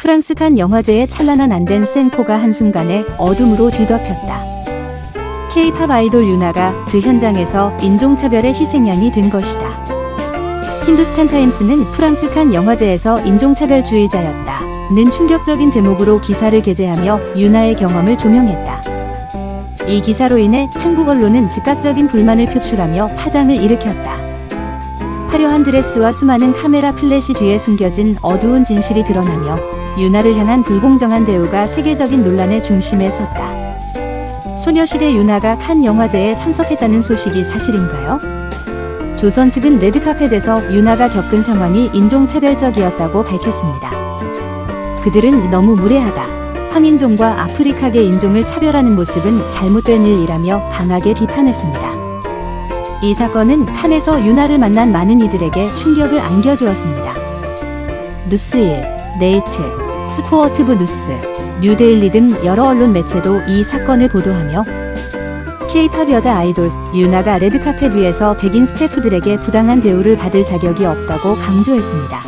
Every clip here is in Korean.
프랑스 칸 영화제의 찬란한 안된 센코가 한순간에 어둠으로 뒤덮였다. K-팝 아이돌 유나가 그 현장에서 인종차별의 희생양이 된 것이다. 힌두스탄 타임스는 프랑스 칸 영화제에서 인종차별주의자였다. 는 충격적인 제목으로 기사를 게재하며 유나의 경험을 조명했다. 이 기사로 인해 한국 언론은 즉각적인 불만을 표출하며 파장을 일으켰다. 화려한 드레스와 수많은 카메라 플래시 뒤에 숨겨진 어두운 진실이 드러나며 유나를 향한 불공정한 대우가 세계적인 논란의 중심에 섰다. 소녀시대 유나가 칸 영화제에 참석했다는 소식이 사실인가요? 조선 측은 레드카펫에서 유나가 겪은 상황이 인종차별적이었다고 밝혔습니다. 그들은 너무 무례하다. 황인종과 아프리카계 인종을 차별하는 모습은 잘못된 일이라며 강하게 비판했습니다. 이 사건은 칸에서 유나를 만난 많은 이들에게 충격을 안겨주었습니다. 뉴스일, 네이트, 스포어트브 뉴스, 뉴데일리 등 여러 언론 매체도 이 사건을 보도하며 K-팝 여자 아이돌 유나가 레드카펫 위에서 백인 스태프들에게 부당한 대우를 받을 자격이 없다고 강조했습니다.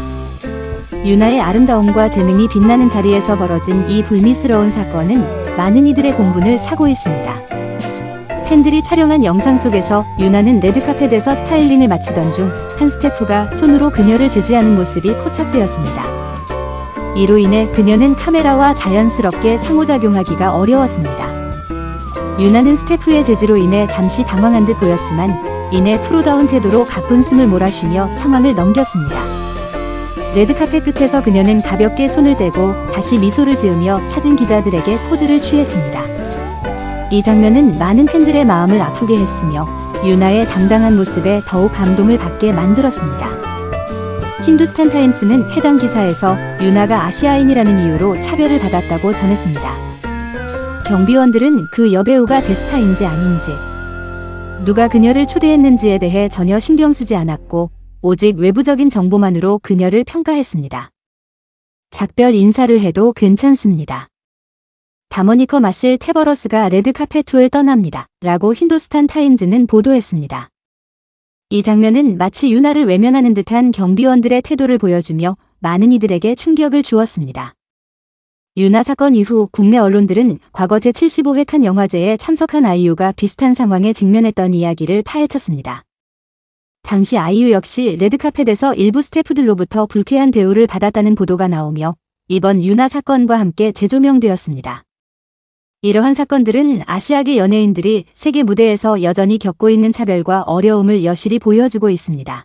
유나의 아름다움과 재능이 빛나는 자리에서 벌어진 이 불미스러운 사건은 많은 이들의 공분을 사고 있습니다. 팬들이 촬영한 영상 속에서 유나는 레드카펫에서 스타일링을 마치던 중 한 스태프가 손으로 그녀를 제지하는 모습이 포착되었습니다. 이로 인해 그녀는 카메라와 자연스럽게 상호작용하기가 어려웠습니다. 유나는 스태프의 제지로 인해 잠시 당황한 듯 보였지만 이내 프로다운 태도로 가쁜 숨을 몰아쉬며 상황을 넘겼습니다. 레드카펫 끝에서 그녀는 가볍게 손을 떼고 다시 미소를 지으며 사진 기자들에게 포즈를 취했습니다. 이 장면은 많은 팬들의 마음을 아프게 했으며 유나의 당당한 모습에 더욱 감동을 받게 만들었습니다. 힌두스탄 타임스는 해당 기사에서 유나가 아시아인이라는 이유로 차별을 받았다고 전했습니다. 경비원들은 그 여배우가 데스타인지 아닌지, 누가 그녀를 초대했는지에 대해 전혀 신경 쓰지 않았고, 오직 외부적인 정보만으로 그녀를 평가했습니다. 작별 인사를 해도 괜찮습니다. 다모니커 마실 테버러스가 레드카펫 투어를 떠납니다. 라고 힌두스탄 타임즈는 보도했습니다. 이 장면은 마치 유나를 외면하는 듯한 경비원들의 태도를 보여주며 많은 이들에게 충격을 주었습니다. 유나 사건 이후 국내 언론들은 과거 제75회 칸 영화제에 참석한 아이유가 비슷한 상황에 직면했던 이야기를 파헤쳤습니다. 당시 아이유 역시 레드카펫에서 일부 스태프들로부터 불쾌한 대우를 받았다는 보도가 나오며 이번 유나 사건과 함께 재조명되었습니다. 이러한 사건들은 아시아계 연예인들이 세계 무대에서 여전히 겪고 있는 차별과 어려움을 여실히 보여주고 있습니다.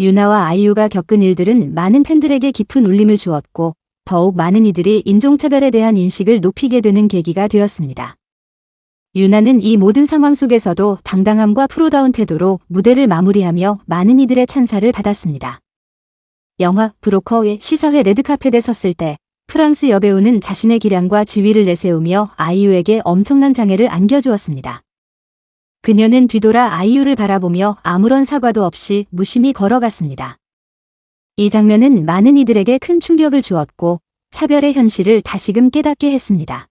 유나와 아이유가 겪은 일들은 많은 팬들에게 깊은 울림을 주었고 더욱 많은 이들이 인종차별에 대한 인식을 높이게 되는 계기가 되었습니다. 유나는 이 모든 상황 속에서도 당당함과 프로다운 태도로 무대를 마무리하며 많은 이들의 찬사를 받았습니다. 영화 브로커의 시사회 레드카펫에 섰을 때 프랑스 여배우는 자신의 기량과 지위를 내세우며 아이유에게 엄청난 장애를 안겨주었습니다. 그녀는 뒤돌아 아이유를 바라보며 아무런 사과도 없이 무심히 걸어갔습니다. 이 장면은 많은 이들에게 큰 충격을 주었고 차별의 현실을 다시금 깨닫게 했습니다.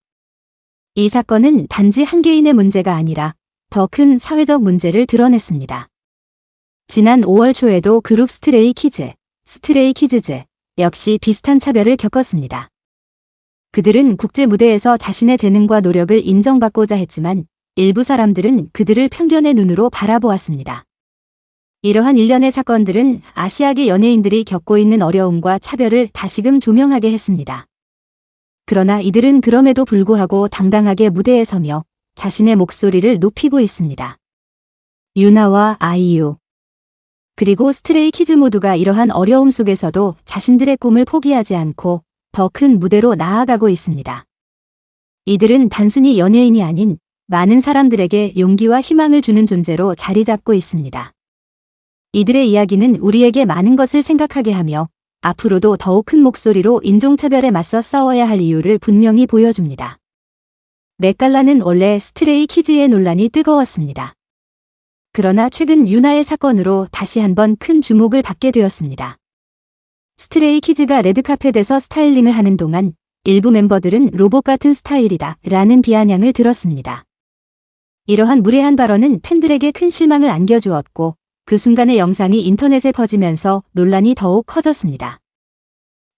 이 사건은 단지 한 개인의 문제가 아니라 더 큰 사회적 문제를 드러냈습니다. 지난 5월 초에도 그룹 스트레이 키즈, 스트레이 키즈즈 역시 비슷한 차별을 겪었습니다. 그들은 국제 무대에서 자신의 재능과 노력을 인정받고자 했지만 일부 사람들은 그들을 편견의 눈으로 바라보았습니다. 이러한 일련의 사건들은 아시아계 연예인들이 겪고 있는 어려움과 차별을 다시금 조명하게 했습니다. 그러나 이들은 그럼에도 불구하고 당당하게 무대에 서며 자신의 목소리를 높이고 있습니다. 유나와 아이유 그리고 스트레이 키즈 모두가 이러한 어려움 속에서도 자신들의 꿈을 포기하지 않고 더 큰 무대로 나아가고 있습니다. 이들은 단순히 연예인이 아닌 많은 사람들에게 용기와 희망을 주는 존재로 자리 잡고 있습니다. 이들의 이야기는 우리에게 많은 것을 생각하게 하며 앞으로도 더욱 큰 목소리로 인종차별에 맞서 싸워야 할 이유를 분명히 보여줍니다. 맥갈라는 원래 스트레이 키즈의 논란이 뜨거웠습니다. 그러나 최근 유나의 사건으로 다시 한번 큰 주목을 받게 되었습니다. 스트레이 키즈가 레드카펫에서 스타일링을 하는 동안 일부 멤버들은 로봇 같은 스타일이다 라는 비아냥을 들었습니다. 이러한 무례한 발언은 팬들에게 큰 실망을 안겨주었고 그 순간의 영상이 인터넷에 퍼지면서 논란이 더욱 커졌습니다.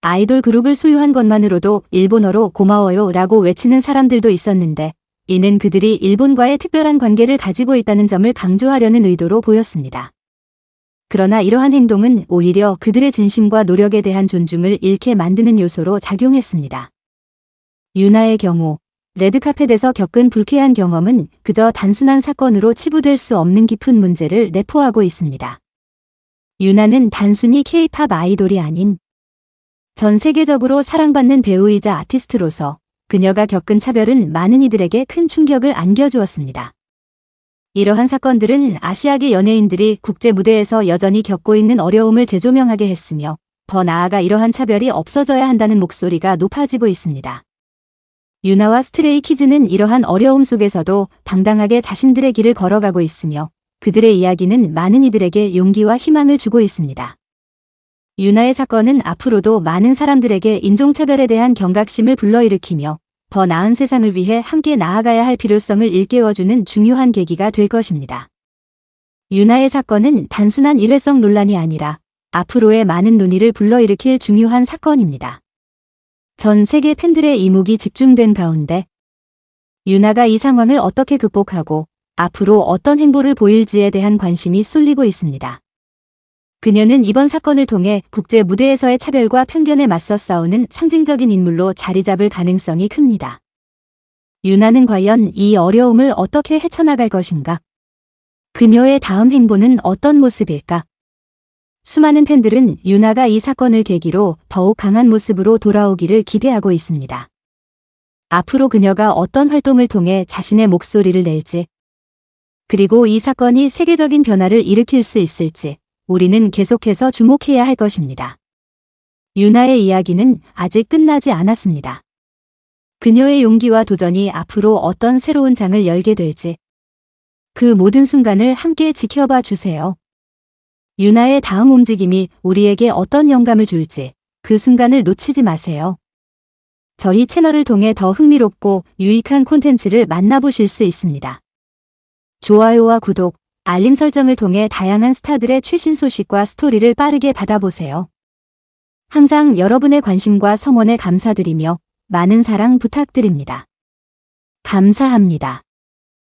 아이돌 그룹을 소유한 것만으로도 일본어로 고마워요 라고 외치는 사람들도 있었는데 이는 그들이 일본과의 특별한 관계를 가지고 있다는 점을 강조하려는 의도로 보였습니다. 그러나 이러한 행동은 오히려 그들의 진심과 노력에 대한 존중을 잃게 만드는 요소로 작용했습니다. 유나의 경우 레드카펫에서 겪은 불쾌한 경험은 그저 단순한 사건으로 치부될 수 없는 깊은 문제를 내포하고 있습니다. 유나는 단순히 케이팝 아이돌이 아닌 전 세계적으로 사랑받는 배우이자 아티스트로서 그녀가 겪은 차별은 많은 이들에게 큰 충격을 안겨주었습니다. 이러한 사건들은 아시아계 연예인들이 국제 무대에서 여전히 겪고 있는 어려움을 재조명하게 했으며 더 나아가 이러한 차별이 없어져야 한다는 목소리가 높아지고 있습니다. 유나와 스트레이 키즈는 이러한 어려움 속에서도 당당하게 자신들의 길을 걸어가고 있으며 그들의 이야기는 많은 이들에게 용기와 희망을 주고 있습니다. 유나의 사건은 앞으로도 많은 사람들에게 인종차별에 대한 경각심을 불러일으키며 더 나은 세상을 위해 함께 나아가야 할 필요성을 일깨워주는 중요한 계기가 될 것입니다. 유나의 사건은 단순한 일회성 논란이 아니라 앞으로의 많은 논의를 불러일으킬 중요한 사건입니다. 전 세계 팬들의 이목이 집중된 가운데 유나가 이 상황을 어떻게 극복하고 앞으로 어떤 행보를 보일지에 대한 관심이 쏠리고 있습니다. 그녀는 이번 사건을 통해 국제 무대에서의 차별과 편견에 맞서 싸우는 상징적인 인물로 자리 잡을 가능성이 큽니다. 유나는 과연 이 어려움을 어떻게 헤쳐나갈 것인가? 그녀의 다음 행보는 어떤 모습일까? 수많은 팬들은 유나가 이 사건을 계기로 더욱 강한 모습으로 돌아오기를 기대하고 있습니다. 앞으로 그녀가 어떤 활동을 통해 자신의 목소리를 낼지, 그리고 이 사건이 세계적인 변화를 일으킬 수 있을지 우리는 계속해서 주목해야 할 것입니다. 유나의 이야기는 아직 끝나지 않았습니다. 그녀의 용기와 도전이 앞으로 어떤 새로운 장을 열게 될지 그 모든 순간을 함께 지켜봐 주세요. 유나의 다음 움직임이 우리에게 어떤 영감을 줄지 그 순간을 놓치지 마세요. 저희 채널을 통해 더 흥미롭고 유익한 콘텐츠를 만나보실 수 있습니다. 좋아요와 구독, 알림 설정을 통해 다양한 스타들의 최신 소식과 스토리를 빠르게 받아보세요. 항상 여러분의 관심과 성원에 감사드리며 많은 사랑 부탁드립니다. 감사합니다.